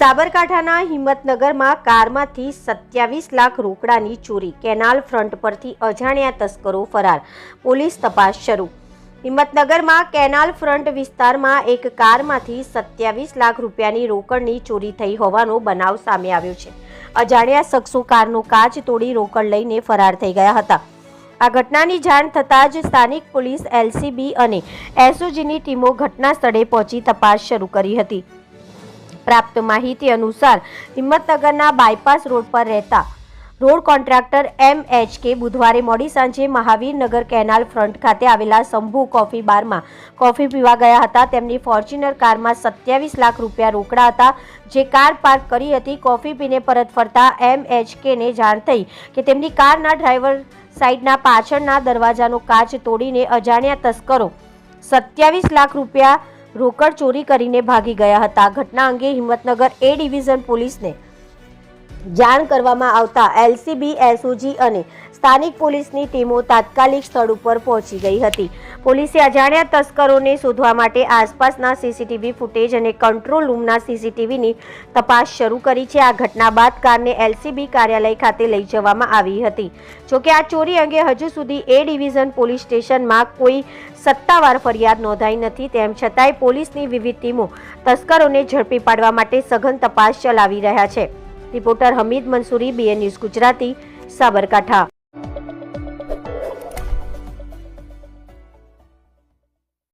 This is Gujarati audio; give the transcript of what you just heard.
સાબરકાંઠાના હિંમતનગરમાં કારમાંથી સત્યાવીસ લાખ રોકડાની ચોરી, કેનાલ ફ્રન્ટ પરથી અજાણ્યા તસ્કરો ફરાર, પોલીસ તપાસ શરૂ. હિંમતનગરમાં કેનાલ ફ્રન્ટ વિસ્તારમાં એક કારમાંથી સત્યાવીસ લાખ રૂપિયાની રોકડની ચોરી થઈ હોવાનો બનાવ સામે આવ્યો છે. અજાણ્યા શખ્સો કારનો કાચ તોડી રોકડ લઈને ફરાર થઈ ગયા હતા. આ ઘટનાની જાણ થતાં જ સ્થાનિક પોલીસ, એલસીબી અને એસઓજીની ટીમો ઘટના સ્થળે પહોંચી તપાસ શરૂ કરી હતી. પ્રાપ્ત માહિતી અનુસાર હિંમતનગરના બાયપાસ રોડ પર રહેતા રોડ કોન્ટ્રાક્ટર એમ એચ કે બુધવારે મોડી સાંજે મહાવીરનગર કેનાલ ફ્રન્ટ ખાતે આવેલા શંભુ કોફી બારમાં કોફી પીવા ગયા હતા. તેમની ફોર્ચ્યુનર કારમાં સત્યાવીસ લાખ રૂપિયા રોકડા હતા. જે કાર પાર્ક કરી હતી, કોફી પીને પરત ફરતા એમ એચ કેને જાણ થઈ કે તેમની કારના ડ્રાઈવર સાઈડના પાછળના દરવાજાનો કાચ તોડીને અજાણ્યા તસ્કરો સત્યાવીસ લાખ રૂપિયા રોકડ ચોરી કરીને ભાગી ગયા હતા. ઘટના અંગે હિંમતનગર એ ડિવિઝન પોલીસને જાણ કરવામાં આવતા એલસીબી, એસઓજી અને સ્થાનિક પોલીસની ટીમો તાત્કાલિક સ્થળ ઉપર પહોંચી ગઈ હતી. પોલીસે અજાણ્યા તસ્કરોને શોધવા માટે આસપાસના સીસીટીવી ફૂટેજ અને કંટ્રોલ રૂમના સીસીટીવીની તપાસ શરૂ કરી છે. આ ઘટના બાદ કારને એલસીબી કાર્યાલય ખાતે લઈ જવામાં આવી હતી. જોકે આ ચોરી અંગે હજુ સુધી એ ડિવિઝન પોલીસ સ્ટેશનમાં કોઈ સત્તાવાર ફરિયાદ નોંધાઈ નથી. તેમ છતાંય પોલીસની વિવિધ ટીમો તસ્કરોને ઝડપી પાડવા માટે સઘન તપાસ ચલાવી રહ્યા છે. Reporter Hamid Mansuri BN news Gujarati, Sabarkantha.